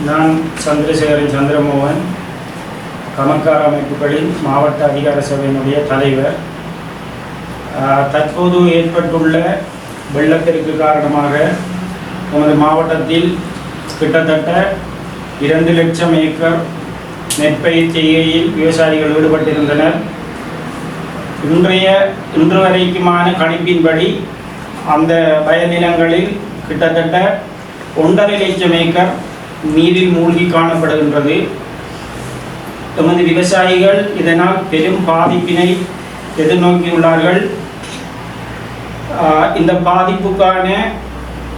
நான் சந்திரசேகரன் சந்திரமோகன் கமக்கார் அமைப்புகளின் மாவட்ட அதிகார சபையினுடைய தலைவர். தற்போது ஏற்பட்டுள்ள வெள்ளப்பெருக்கு காரணமாக நமது மாவட்டத்தில் கிட்டத்தட்ட இரண்டு லட்சம் ஏக்கர் நெற்பயிர் செய்கையில் விவசாயிகள் ஈடுபட்டிருந்தனர். இன்றைய இன்று வரைக்குமான கணிப்பின்படி அந்த வயல் கிட்டத்தட்ட ஒன்றரை லட்சம் ஏக்கர் நீரில் மூழ்கி காணப்படுகின்றது. எமது விவசாயிகள் இதனால் பெரும் பாதிப்பினை எதிர்நோக்கியுள்ளார்கள். ஆஹ் இந்த பாதிப்புக்கான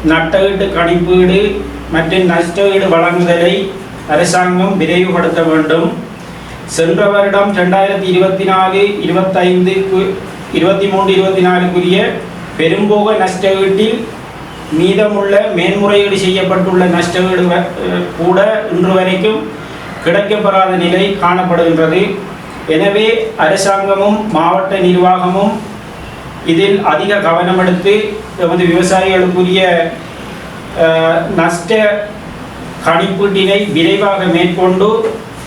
நட்டஈட்டு கணிப்பீடு மற்றும் நஷ்டஈடு வழங்குதலை அரசாங்கம் விரைவுபடுத்த வேண்டும். சென்ற வருடம் ரெண்டாயிரத்தி இருபத்தி நாலு இருபத்தைந்துக்கு இருபத்தி மூன்று இருபத்தி நாலுக்குரிய பெரும்போக நஷ்டஈட்டில் மீதமுள்ள மேன்முறையீடு செய்யப்பட்டுள்ள நஷ்டஈடு வ- கூட இன்று வரைக்கும் கிடைக்கப்பெறாத நிலை காணப்படுகின்றது. எனவே அரசாங்கமும் மாவட்ட நிர்வாகமும் இதில் அதிக கவனம் எடுத்து எமது விவசாயிகளுக்குரிய நஷ்ட கணிப்பீட்டினை விரைவாக மேற்கொண்டு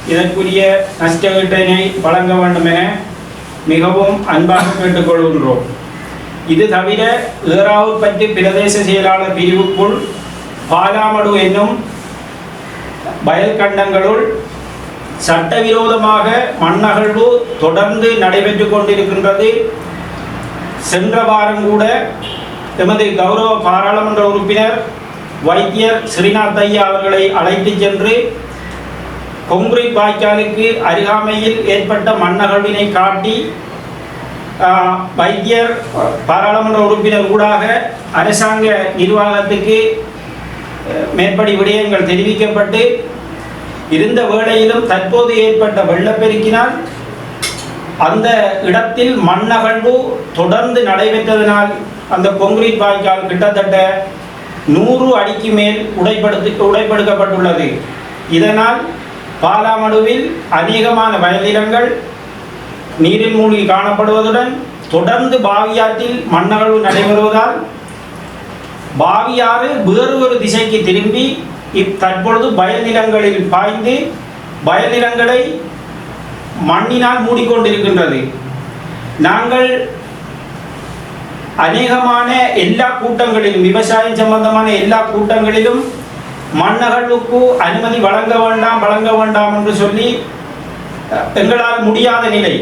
இதற்குரிய நஷ்டஈட்டினை வழங்க வேண்டும் என மிகவும் அன்பாக கேட்டுக்கொள்கின்றோம். இது தவிர ஏறாவூர் பிரதேச செயலாளர் பிரிவுக்குள் பாலாமடு என்னும் வயல்கண்டங்களுள் சட்டவிரோதமாக மண்ணகழ்வு தொடர்ந்து நடைபெற்று கொண்டிருக்கின்றது சென்ற வாரம் கூட எமது கௌரவ பாராளுமன்ற உறுப்பினர் வைத்தியர் ஸ்ரீநாத் ஐயா அவர்களை அழைத்துச் சென்று கொங்குரி பாய்க்காலுக்கு அருகாமையில் ஏற்பட்ட மண்ணகழ்வினை காட்டி வைத்தியர் பாராளுமன்ற உறுப்பினர் ஊடாக அரசாங்க நிர்வாகத்துக்கு மேற்படி விடயங்கள் தெரிவிக்கப்பட்டு இருந்த வேளையிலும் தற்போது ஏற்பட்ட வெள்ளப்பெருக்கினால் அந்த இடத்தில் மண்ணகழ்வு தொடர்ந்து நடைபெற்றதனால் அந்த கொங்கிரீட் வாய்க்கால் கிட்டத்தட்ட நூறு அடிக்கு மேல் உடைப்படுத்து உடைப்படுக்கப்பட்டுள்ளது இதனால் பாலாமடுவில் அநேகமான வயலிலங்கள் நீரில் மூழ்கி காணப்படுவதுடன் தொடர்ந்து பாவியாற்றில் மண்ணகழ்வு நடைபெறுவதால் பாவியாறு வேறு ஒரு திசைக்கு திரும்பி தற்பொழுது வயல் நிலங்களில் பாய்ந்து வயல் நிலங்களை மண்ணினால் மூடிக்கொண்டிருக்கின்றது. நாங்கள் அநேகமான எல்லா கூட்டங்களிலும் விவசாயம் சம்பந்தமான எல்லா கூட்டங்களிலும் மண்ணகழ்வுக்கு அனுமதி வழங்க வேண்டாம் வழங்க வேண்டாம் என்று சொல்லி எங்களால் முடியாத நிலை.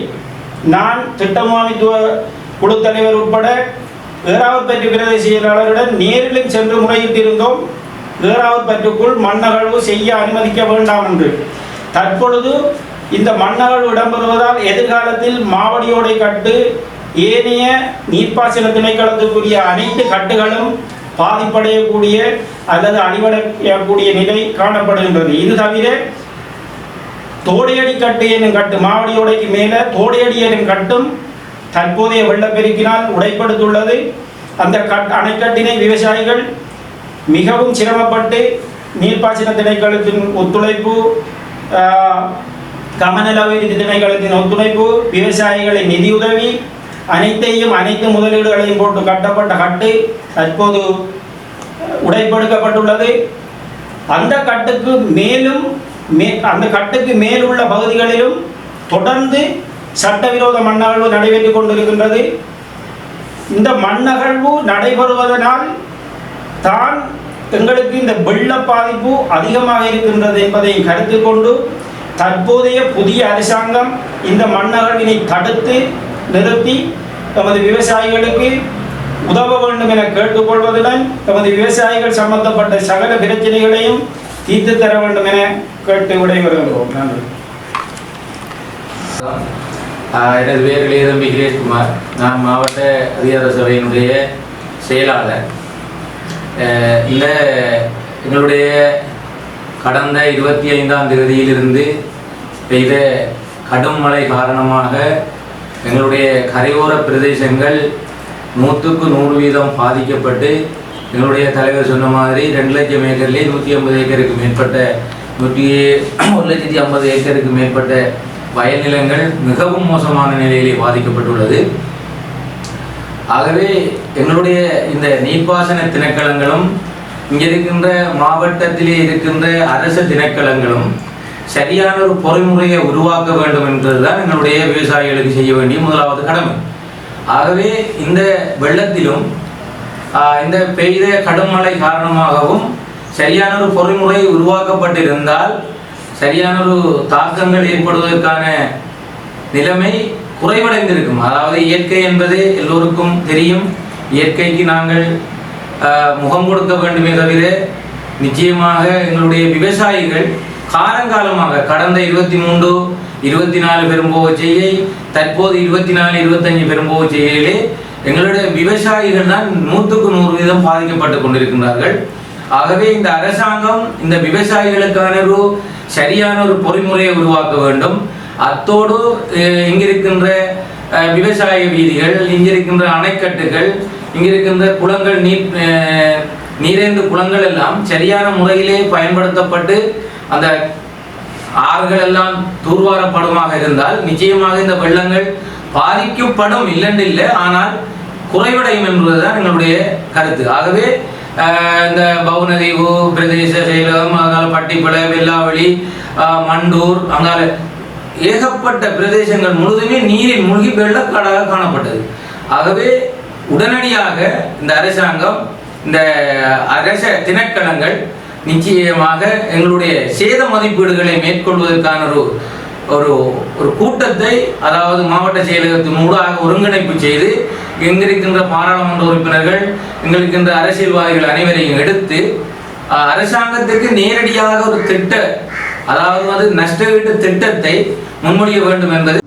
நான் திட்டமானித்துவ குழு தலைவர் உட்பட ஏறாவூர் பற்று பிரதேச செயலாளருடன் நேரிலும் சென்று முறையிட்டிருந்தோம். ஏறாவூர் மண்ணகழ்வு செய்ய அனுமதிக்க வேண்டாம் என்று. தற்பொழுது இந்த மண்ணகழ்வு இடம்பெறுவதால் எதிர்காலத்தில் மாவடியோடை கட்டு ஏனைய நீர்ப்பாசன திணைக்களத்துக்குரிய அனைத்து கட்டுகளும் பாதிப்படையக்கூடிய அல்லது அடிவடையக்கூடிய நிலை காணப்படுகின்றது. இது தவிர தோடையடி கட்டு எனும் கட்டு மாவடியோடைக்கு மேலே தோடையடி எனும் கட்டும் தற்போதைய வெள்ளப்பெருக்கினால் உடைப்படுத்துள்ளது. அந்த கட் அணைக்கட்டினை விவசாயிகள் மிகவும் சிரமப்பட்டு நீர்ப்பாசன திணைக்களத்தின் ஒத்துழைப்பு ஆஹ், கமநல திணைக்களத்தின் ஒத்துழைப்பு விவசாயிகளின் நிதியுதவி அனைத்தையும் அனைத்து முதலீடுகளையும் போட்டு கட்டப்பட்ட கட்டு தற்போது உடைப்படுக்கப்பட்டுள்ளது அந்த கட்டுக்கு மேலும் மே அந்த கட்டுக்கு மேலுள்ள பகுதிகளிலும் தொடர்ந்து சட்டவிரோத மண்ணகழ்வு நடைபெற்றுக் கொண்டிருக்கின்றது. இந்த மண்ணகழ்வு நடைபெறுவதனால் தான் எங்களுக்கு இந்த வெள்ள பாதிப்பு அதிகமாக இருக்கின்றது என்பதை கருத்தில் கொண்டு தற்போதைய புதிய அரசாங்கம் இந்த மண்ணகழ்வினை தடுத்து நிறுத்தி தமது விவசாயிகளுக்கு உதவ வேண்டும் என கேட்டுக்கொள்வதுடன் தமது விவசாயிகள் சம்பந்தப்பட்ட சகல பிரச்சனைகளையும் தீர்த்து தர வேண்டும் என கேட்டு விடைபெறுகிறோம் நன்றி. எனது பேர் இளையதம்பி கிரேஷ்குமார் நான் மாவட்ட அதிகார சபையினுடைய செயலாளர். இந்த எங்களுடைய கடந்த இருபத்தி ஐந்தாம் தேதியிலிருந்து பெய்த கடும் மழை காரணமாக எங்களுடைய கரையோர பிரதேசங்கள் நூற்றுக்கு நூறு வீதம் பாதிக்கப்பட்டு எங்களுடைய தலைவர் சொன்ன மாதிரி ரெண்டு லட்சம் ஏக்கர்லேயே நூற்றி ஐம்பது ஏக்கருக்கு மேற்பட்ட நூற்றி ஒரு லட்சத்தி ஐம்பது ஏக்கருக்கு மேற்பட்ட வயல் நிலங்கள் மிகவும் மோசமான நிலையிலே பாதிக்கப்பட்டுள்ளது. ஆகவே எங்களுடைய இந்த நீர்ப்பாசன திணைக்களங்களும் இங்கே இருக்கின்ற மாவட்டத்திலே இருக்கின்ற அரசு திணைக்களங்களும் சரியான ஒரு பொறிமுறையை உருவாக்க வேண்டும் என்பதுதான் எங்களுடைய விவசாயிகளுக்கு செய்ய வேண்டிய முதலாவது கடமை. ஆகவே இந்த வெள்ளத்திலும் ஆஹ், இந்த பெய்த கடும் மழை காரணமாகவும் சரியான ஒரு பொறிமுறை உருவாக்கப்பட்டிருந்தால் சரியான ஒரு தாக்கங்கள் ஏற்படுவதற்கான நிலைமை குறைவடைந்திருக்கும். அதாவது இயற்கை என்பது எல்லோருக்கும் தெரியும். இயற்கைக்கு நாங்கள் முகம் கொடுக்க வேண்டுமே தவிர நிச்சயமாக எங்களுடைய விவசாயிகள் காலங்காலமாக கடந்த இருபத்தி மூன்று இருபத்தி நாலு பெரும்போக செய்யை தற்போது இருபத்தி நாலு இருபத்தஞ்சு பெரும்போக செய்கையிலே எங்களுடைய விவசாயிகள் தான் நூற்றுக்கு நூறு வீதம் பாதிக்கப்பட்டு கொண்டிருக்கின்றார்கள். ஆகவே இந்த அரசாங்கம் இந்த விவசாயிகளுக்கான ஒரு சரியான ஒரு பொறிமுறையை உருவாக்க வேண்டும். அத்தோடு இங்கிருக்கின்ற விவசாய வீதிகள் இங்கிருக்கின்ற அணைக்கட்டுகள் இங்கிருக்கின்ற குளங்கள் நீர் நீரேந்து குளங்கள் எல்லாம் சரியான முறையிலே பயன்படுத்தப்பட்டு அந்த ஆறுகள் எல்லாம் தூர்வாரப்படுமாக இருந்தால் நிச்சயமாக இந்த வெள்ளங்கள் பாதிக்கப்படும் இல்லைன்னு இல்லை ஆனால் குறைவடையும் என்பதுதான் எங்களுடைய கருத்து. ஆகவே இந்த பவுனதீவு பிரதேச செயலகம் அதனால் பட்டிப்பளை வெள்ளாவளி மண்டூர் அங்கால ஏகப்பட்ட பிரதேசங்கள் முழுதுமே நீரில் மூழ்கி வெள்ளக்காடாக காணப்பட்டது. ஆகவே உடனடியாக இந்த அரசாங்கம் இந்த அரச திணைக்களங்கள் நிச்சயமாக எங்களுடைய சேத மதிப்பீடுகளை மேற்கொள்வதற்கான ஒரு ஒரு ஒரு கூட்டத்தை அதாவது மாவட்ட செயலகத்தின் ஊடாக ஒருங்கிணைப்பு செய்து எங்கிருக்கின்ற பாராளுமன்ற உறுப்பினர்கள் எங்கிருக்கின்ற அரசியல்வாதிகள் அனைவரையும் எடுத்து அஹ், அரசாங்கத்திற்கு நேரடியாக ஒரு திட்ட அதாவது நஷ்ட நஷ்டஈட்டு திட்டத்தை முன்மொழிய வேண்டும் என்பது